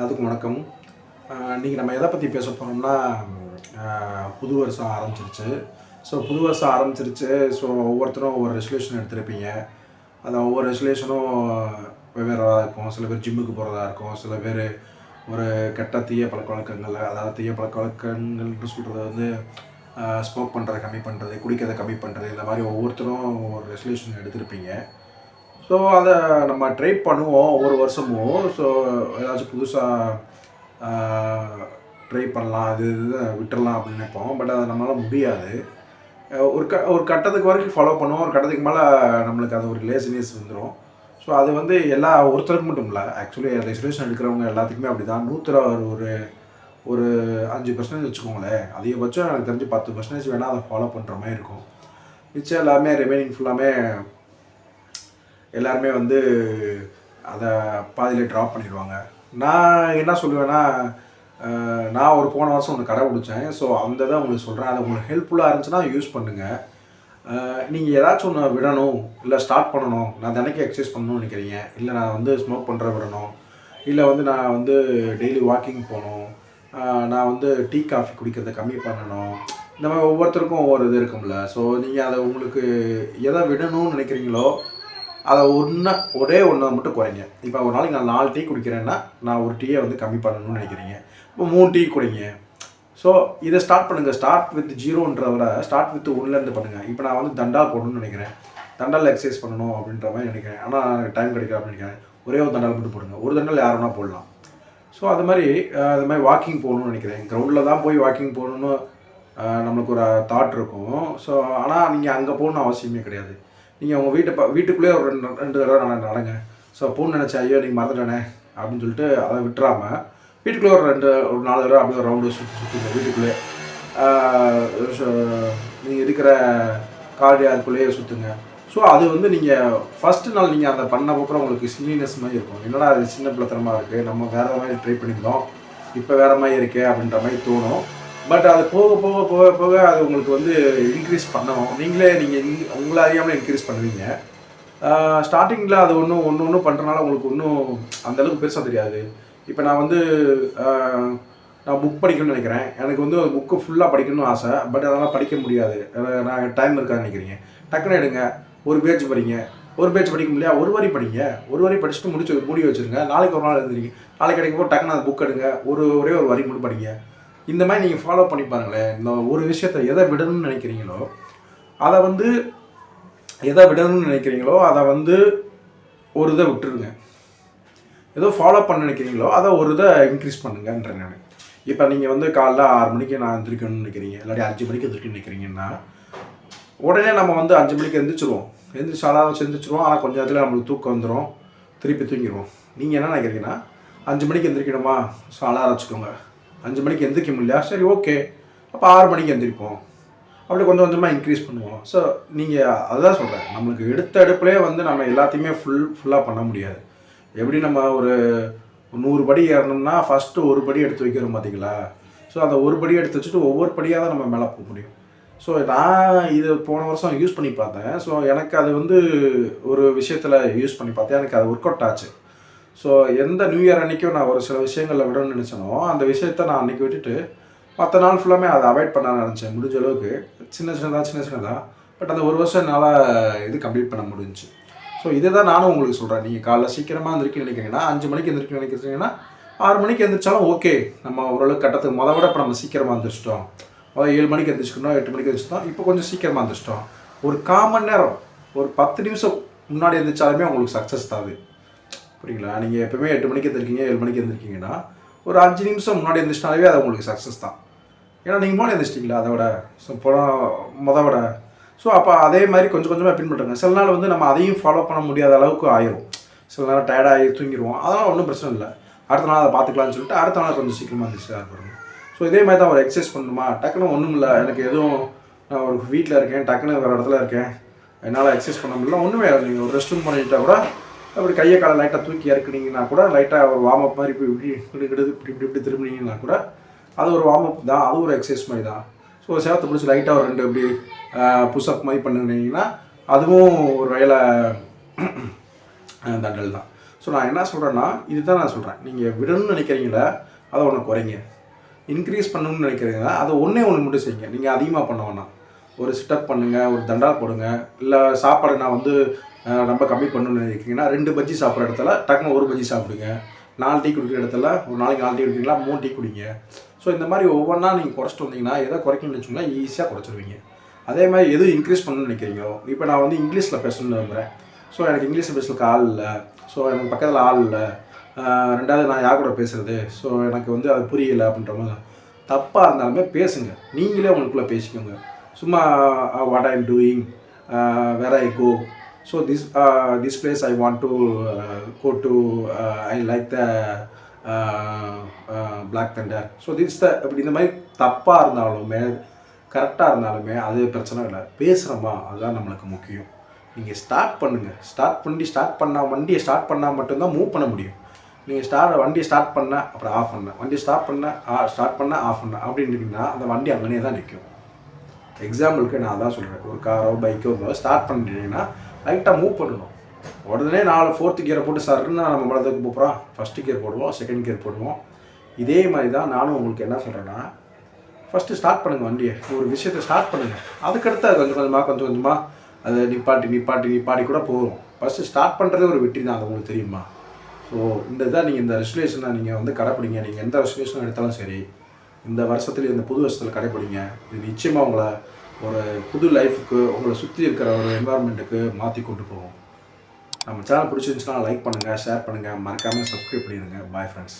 எல்லாத்துக்கும் வணக்கம். இன்றைக்கி நம்ம எதை பற்றி பேச போகிறோம்னா புது வருஷம் ஆரம்பிச்சிருச்சு. ஸோ புது வருஷம் ஆரம்பிச்சிருச்சு. ஸோ ஒவ்வொருத்தரும் ஒவ்வொரு ரெசல்யூஷன் எடுத்திருப்பீங்க. அந்த ஒவ்வொரு ரெசல்யூஷனும் வெவ்வேறு இருக்கும். சில பேர் ஜிம்முக்கு போகிறதா இருக்கும். சில பேர் ஒரு கெட்ட தீய பழக்க வழக்கங்கள் அதாவது தீய பழக்க வழக்கங்கள்னு சொல்கிறது வந்து ஸ்மோக் பண்ணுறதை கம்மி பண்ணுறது குடிக்கிறதை கம்மி பண்ணுறது இந்த மாதிரி ஒவ்வொருத்தரும் ஒரு ரெசல்யூஷன் எடுத்திருப்பீங்க. ஸோ அதை நம்ம ட்ரை பண்ணுவோம் ஒவ்வொரு வருஷமும். ஸோ ஏதாச்சும் புதுசாக ட்ரை பண்ணலாம் அது இது விட்டுறலாம் அப்படின்னு நினைப்போம். பட் அது நம்மளால் முடியாது. ஒரு க ஒரு கட்டத்துக்கு வரைக்கும் ஃபாலோ பண்ணுவோம். ஒரு கட்டத்துக்கு மேலே நம்மளுக்கு அது ஒரு லேசினஸ் வந்துடும் ஸோ அது வந்து எல்லா ஒருத்தருக்கு மட்டும் இல்லை. ஆக்சுவலி ரெசல்யூஷன் எடுக்கிறவங்க எல்லாத்துக்குமே அப்படி தான் நூற்றில் ஒரு ஒரு அஞ்சு பர்சன்டேஜ் வச்சுக்கோங்களேன். அதிகபட்சம் எனக்கு தெரிஞ்சு பத்து பர்சன்டேஜ் வேணால் அதை ஃபாலோ பண்ணுற மாதிரி இருக்கும். மிச்சம் எல்லாமே ரிமைனிங் ஃபுல்லாமே எல்லாருமே வந்து அதை பாதியிலே ட்ராப் பண்ணிடுவாங்க. நான் என்ன சொல்லுவேன்னா நான் ஒரு போன வருஷம் ஒன்று கடை பிடிச்சேன். ஸோ அந்த இதை உங்களுக்கு சொல்கிறேன் அது உங்களுக்கு ஹெல்ப்ஃபுல்லாக இருந்துச்சுன்னா யூஸ் பண்ணுங்கள் நீங்கள் ஏதாச்சும் ஒன்று விடணும் இல்லை ஸ்டார்ட் பண்ணணும். நான் தினைக்கு எக்ஸசைஸ் பண்ணணும்னு நினைக்கிறீங்க. இல்லை நான் வந்து ஸ்மோக் பண்ணுற விடணும். இல்லை வந்து நான் வந்து டெய்லி வாக்கிங் போகணும். நான் வந்து டீ காஃபி குடிக்கிறத கம்மி பண்ணணும். இந்த மாதிரி ஒவ்வொருத்தருக்கும் ஒவ்வொரு இது இருக்கும்ல. ஸோ நீங்கள் அதை உங்களுக்கு எதை விடணும்னு நினைக்கிறீங்களோ அதை ஒன்று ஒரே ஒன்று மட்டும் குறைங்க. இப்போ ஒரு நாளைக்கு நான் நாலு டீ குடிக்கிறேன்னா நான் ஒரு டீயை வந்து கம்மி பண்ணணும்னு நினைக்கிறீங்க. இப்போ மூணு டீ குடிங்க. ஸோ இதை ஸ்டார்ட் பண்ணுங்கள் ஸ்டார்ட் வித் ஜீரோன்றத விட ஸ்டார்ட் வித் ஒன்லேருந்து பண்ணுங்கள் இப்போ நான் வந்து தண்டா போடணும்னு நினைக்கிறேன். தண்டால் எக்ஸசைஸ் பண்ணணும் அப்படின்ற மாதிரி நினைக்கிறேன். ஆனால் எனக்கு டைம் கிடைக்கும் அப்படின்னு நினைக்கிறேன். ஒரே ஒரு தண்டால் மட்டும் போடுங்க. ஒரு தண்டால் யார் வேணால் போடலாம். ஸோ அது மாதிரி அது மாதிரி வாக்கிங் போகணும்னு நினைக்கிறேன். கிரவுண்டில் தான் போய் வாக்கிங் போகணுன்னு நம்மளுக்கு ஒரு தாட் இருக்கும். ஸோ ஆனால் நீங்கள் அங்கே போகணும்னு அவசியமே கிடையாது. நீங்கள் உங்கள் வீட்டை ப வீட்டுக்குள்ளேயே ஒரு ரெண்டு ரெண்டு தடவை நட நடங்க. ஸோ போகணுன்னு நினச்சேன் ஐயோ நீங்கள் மறந்துட்டேனே அப்படின்னு சொல்லிட்டு அதை விட்டுறாமல் வீட்டுக்குள்ளே ஒரு ரெண்டு ஒரு நாலு தடவை அப்படியே ஒரு ரவுண்டு சுற்றி சுற்றுங்க வீட்டுக்குள்ளே. நீங்கள் இருக்கிற கார்டியாருக்குள்ளேயே சுற்றுங்க ஸோ அது வந்து நீங்கள் ஃபஸ்ட்டு நாள் நீங்கள் அதை பண்ண அப்புறம் உங்களுக்கு சில்லினஸ் மாதிரி இருக்கும். என்னடா அது சின்ன பிள்ளைத்தனமாக இருக்குது நம்ம வேறு மாதிரி ட்ரை பண்ணியிருந்தோம் இப்போ வேறு மாதிரி இருக்கே அப்படின்ற மாதிரி தோணும். பட் அது போக போக போக போக அது உங்களுக்கு வந்து இன்க்ரீஸ் பண்ணணும் நீங்களே நீங்கள் உங்களை அறியாமல் இன்க்ரீஸ் பண்ணுவீங்க. ஸ்டார்டிங்கில் அது ஒன்றும் ஒன்று ஒன்று பண்ணுறனால உங்களுக்கு ஒன்றும் அந்தளவுக்கு பெருசாக தெரியாது. இப்போ நான் வந்து நான் புக் படிக்கணும்னு நினைக்கிறேன். எனக்கு வந்து ஒரு புக்கு ஃபுல்லாக படிக்கணும்னு ஆசை. பட் அதெல்லாம் படிக்க முடியாது. நான் டைம் இருக்கான்னு நினைக்கிறீங்க. டக்குன்னு எடுங்க. ஒரு பேஜ் படிங்க. ஒரு பேஜ் படிக்க முடியா ஒரு வரி படிங்க. ஒரு வரி படிச்சுட்டு முடிச்சு மூடி வச்சுருங்க. நாளைக்கு ஒரு நாள் எழுந்திரிங்க நாளைக்கு கிடைக்கும் போது டக்குன்னு அந்த புக் எடுங்க. ஒரு ஒரே ஒரு வரி மட்டும் படிங்க. இந்த மாதிரி நீங்கள் ஃபாலோ பண்ணி பாருங்களேன். இந்த ஒரு விஷயத்தை எதை விடணும்னு நினைக்கிறீங்களோ அதை வந்து எதை விடணும்னு நினைக்கிறீங்களோ அதை வந்து ஒரு இதை விட்டுருங்க. ஏதோ ஃபாலோ பண்ண நினைக்கிறீங்களோ அதை ஒரு இதை இன்க்ரீஸ் பண்ணுங்கன்றேன் நான். இப்போ நீங்கள் வந்து காலைல ஆறு மணிக்கு நான் எந்திரிக்கணும்னு நினைக்கிறீங்க இல்லாட்டி அஞ்சு மணிக்கு எந்திரிக்கணும்னு நினைக்கிறீங்கன்னா உடனே நம்ம வந்து அஞ்சு மணிக்கு எந்திரிச்சிருவோம். எந்திரிச்சு அலாரம் செஞ்சிச்சிருவோம் ஆனால் கொஞ்சம் நேரத்தில் நம்மளுக்கு தூக்கம் வந்துடும் திருப்பி தூங்கிடுவோம் நீங்கள் என்ன நினைக்கிறீங்கன்னா அஞ்சு மணிக்கு எந்திரிக்கணுமா? ஸோ அலாரம் வச்சுக்கோங்க. அஞ்சு மணிக்கு எந்திரிக்க முடியல. சரி ஓகே அப்போ ஆறு மணிக்கு எந்திரிப்போம். அப்படி கொஞ்சம் கொஞ்சமாக இன்க்ரீஸ் பண்ணுவோம். ஸோ நீங்கள் அதுதான் சொல்கிறேன் நம்மளுக்கு எடுத்த அடுப்புலேயே வந்து நம்ம எல்லாத்தையுமே ஃபுல் ஃபுல்லாக பண்ண முடியாது. எப்படி நம்ம ஒரு நூறு படி ஏறணும்னா ஃபஸ்ட்டு ஒரு படி எடுத்து வைக்கிறோம் பார்த்தீங்களா ஸோ அந்த ஒரு படி எடுத்து வச்சுட்டு ஒவ்வொரு படியாக தான் நம்ம மேலே போக முடியும். ஸோ நான் இது போன வருஷம் யூஸ் பண்ணி பார்த்தேன். ஸோ எனக்கு அது வந்து ஒரு விஷயத்தில் யூஸ் பண்ணி பார்த்தேன். எனக்கு அது ஒர்க் அவுட் ஆச்சு. ஸோ எந்த நியூ இயர் அன்றைக்கும் நான் ஒரு சில விஷயங்களில் விடணும்னு நினச்சனோ அந்த விஷயத்த நான் அன்றைக்கி விட்டுட்டு மற்ற நாள் ஃபுல்லாமே அதை அவாய்ட் பண்ண நினச்சேன் முடிஞ்ச அளவுக்கு சின்ன சின்னதாக சின்ன சின்னதாக பட் அந்த ஒரு வருஷம் என்னால் இது கம்ப்ளீட் பண்ண முடிஞ்சுச்சு. ஸோ இதை தான் நானும் உங்களுக்கு சொல்கிறேன் நீங்கள் காலைல சீக்கிரமாக எந்திரிக்க நினைக்கிறீங்கன்னா அஞ்சு மணிக்கு எந்திரிக்க நினைக்கிறீங்கன்னா ஆறு மணிக்கு எந்திரிச்சாலும் ஓகே நம்ம ஓரளவுக்கு கட்டத்துக்கு மொதல் விட இப்போ நம்ம சீக்கிரமாக எந்திரிச்சிட்டோம். அதாவது ஏழு மணிக்கு எழுந்திரிச்சிக்கணும் எட்டு மணிக்கு எந்திரிச்சிட்டோம் இப்போ கொஞ்சம் சீக்கிரமாக எந்திரிச்சிட்டோம். ஒரு காமன் மணி நேரம் ஒரு பத்து நிமிஷம் முன்னாடி எந்திரிச்சாலுமே உங்களுக்கு சக்ஸஸ் தான் புரியுங்களா? நீங்கள் எப்பவுமே எட்டு மணிக்கு எழுந்திருக்கீங்க ஏழு மணிக்கு எழுந்திருக்கீங்கன்னா ஒரு அஞ்சு நிமிஷம் முன்னாடி எழுந்திரிச்சினாலே அது உங்களுக்கு சக்ஸஸ் தான். ஏன்னா நீங்கள் முன்னாடி எழுந்திரிச்சிட்டிங்களா அதோட? ஸோ படம் முதவோட ஸோ அப்போ அதே மாதிரி கொஞ்சம் கொஞ்சமாக பின்பற்றுங்க. சில நாள் வந்து நம்ம அதையும் ஃபாலோ பண்ண முடியாத அளவுக்கு ஆயிரும். சில நேரம் டயர்டாகி தூங்கிடுவோம் அதெல்லாம் ஒன்றும் பிரச்சனை இல்லை. அடுத்த நாள் அதை பார்த்துக்கலாம்னு சொல்லிட்டு அடுத்த நாள் கொஞ்சம் சீக்கிரமாக எந்திரிச்சு பாருங்க. ஸோ இதே மாதிரி தான் ஒரு எக்ஸசைஸ் பண்ணணுமா? டக்குன்னு ஒன்றும் இல்லை. எனக்கு எதுவும் நான் ஒரு வீட்டில் இருக்கேன் டக்குன்னு வேறு இடத்துல இருக்கேன். என்னால் எக்ஸசைஸ் பண்ண முடியல. ஒன்றுமே நீங்கள் ஒரு ரெஸ்ட் ரூம் பண்ணிட்டா கூட அப்படி கையை காலை லைட்டாக தூக்கி இறக்குனீங்கன்னா கூட லைட்டாக ஒரு வார்ம் அப் மாதிரி இப்படி இப்படி இப்படி இப்படி இப்படி இப்படி திரும்பினீங்கன்னா கூட அது ஒரு வார்ம் அப் தான். அது ஒரு எக்ஸசைஸ் மாதிரி தான். ஸோ சேவத்தை பிடிச்சி லைட்டாக ஒரு ரெண்டு இப்படி புஷ்அப் மாதிரி பண்ணினீங்கன்னா அதுவும் ஒரு வகையில் தண்டல் தான். ஸோ நான் என்ன சொல்கிறேன்னா இதுதான் நான் சொல்கிறேன் நீங்கள் விடணும்னு நினைக்கிறீங்களா அதை ஒன்று குறைங்க. இன்க்ரீஸ் பண்ணணும்னு நினைக்கிறீங்களா அதை ஒன்றே ஒன்று மட்டும் செய்யுங்க. நீங்கள் அதிகமாக பண்ண வேணாம். ஒரு சிட்டப் பண்ணுங்கள் ஒரு தண்டா போடுங்க. இல்லை சாப்பாடு நான் வந்து ரொம்ப கம்மி பண்ணணும்னு நினைக்கிறீங்கன்னா ரெண்டு பஜ்ஜி சாப்பிட்ற இடத்துல டக்குனு ஒரு பஜ்ஜி சாப்பிடுங்க. நாலு டீ குடிக்கிற இடத்துல ஒரு நாளைக்கு நாலு டீ குடிக்கிறீங்களா மூணு டீ குடிங்க. ஸோ இந்த மாதிரி ஒவ்வொன்றா நீங்கள் குறைச்சிட்டு வந்தீங்கன்னா எதை குறைக்கணும்னு வச்சுக்கோங்களா ஈஸியாக குறைச்சிருவீங்க. அதே மாதிரி எது இன்க்ரீஸ் பண்ணணும்னு நினைக்கிறீங்களோ இப்போ நான் வந்து இங்கிலீஷில் பேசணும்னு விரும்புகிறேன் ஸோ எனக்கு இங்கிலீஷில் பேசுறதுக்கு ஆள் இல்லை. ஸோ எனக்கு பக்கத்தில் ஆள் இல்லை. ரெண்டாவது நான் யார் கூட பேசுறது? ஸோ எனக்கு வந்து அது புரியலை அப்படின்ற மாதிரி. தப்பாக இருந்தாலுமே பேசுங்க. நீங்களே உங்களுக்குள்ளே பேசிக்கோங்க. சும்மா what I am doing where I go so this this place I want to go to I like the Black Thunder so this the இப்படி இந்த மாதிரி தப்பாக இருந்தாலுமே கரெக்டாக இருந்தாலுமே அது பிரச்சனை இல்லை. பேசுகிறோமா அதுதான் நம்மளுக்கு முக்கியம். நீங்கள் ஸ்டார்ட் பண்ணுங்கள் ஸ்டார்ட் பண்ணி ஸ்டார்ட் பண்ணால் வண்டியை ஸ்டார்ட் பண்ணால் மட்டும்தான் மூவ் பண்ண முடியும். நீங்கள் ஸ்டார்ட் வண்டியை ஸ்டார்ட் பண்ண அப்புறம் ஆஃப் பண்ண. வண்டி ஸ்டார்ட் பண்ண ஸ்டார்ட் பண்ண ஆஃப் பண்ண. அப்படின்னு அந்த வண்டி அங்கனே தான் நிற்கும் எக்ஸாம்பிளுக்கு நான் அதான் சொல்கிறேன் ஒரு காரோ பைக்கோ ஸ்டார்ட் பண்ணிட்டீங்கன்னா லைட்டாக மூவ் பண்ணணும். உடனே நாலு ஃபோர்த்து கியரை போட்டு சருன்னு நம்ம மலத்துக்கு போகிறோம் ஃபஸ்ட்டு கியர் போடுவோம் செகண்ட் கியர் போடுவோம். இதே மாதிரி தான் நானும் உங்களுக்கு என்ன சொல்கிறேன்னா ஃபஸ்ட்டு ஸ்டார்ட் பண்ணுங்கள் வண்டியை. ஒரு விஷயத்தை ஸ்டார்ட் பண்ணுங்கள் அதுக்கடுத்து அது கொஞ்சம் கொஞ்சமாக கொஞ்சம் கொஞ்சமாக அதை நிப்பாட்டி நிப்பாட்டி நிப்பாட்டி கூட போகும். ஃபஸ்ட்டு ஸ்டார்ட் பண்ணுறதே ஒரு வெற்றி தான். அது உங்களுக்கு தெரியுமா? ஸோ இந்த இதாக நீங்கள் இந்த ரெசுலேஷனை நீங்கள் வந்து கடைப்பிடிங்க. நீங்கள் எந்த ரெசுலேஷன் எடுத்தாலும் சரி இந்த வருஷத்தில் இந்த புது வருஷத்தில் கடைப்பிடிங்க இது நிச்சயமாக உங்களை ஒரு புது லைஃபுக்கு உங்களை சுற்றி இருக்கிற ஒரு என்வாரன்மெண்ட்டுக்கு மாற்றி கொண்டு போவோம் நம்ம சேனல் பிடிச்சிருந்துச்சுன்னா லைக் பண்ணுங்கள் ஷேர் பண்ணுங்கள் மறக்காமல் சப்ஸ்கிரைப் பண்ணிடுங்க. Bye friends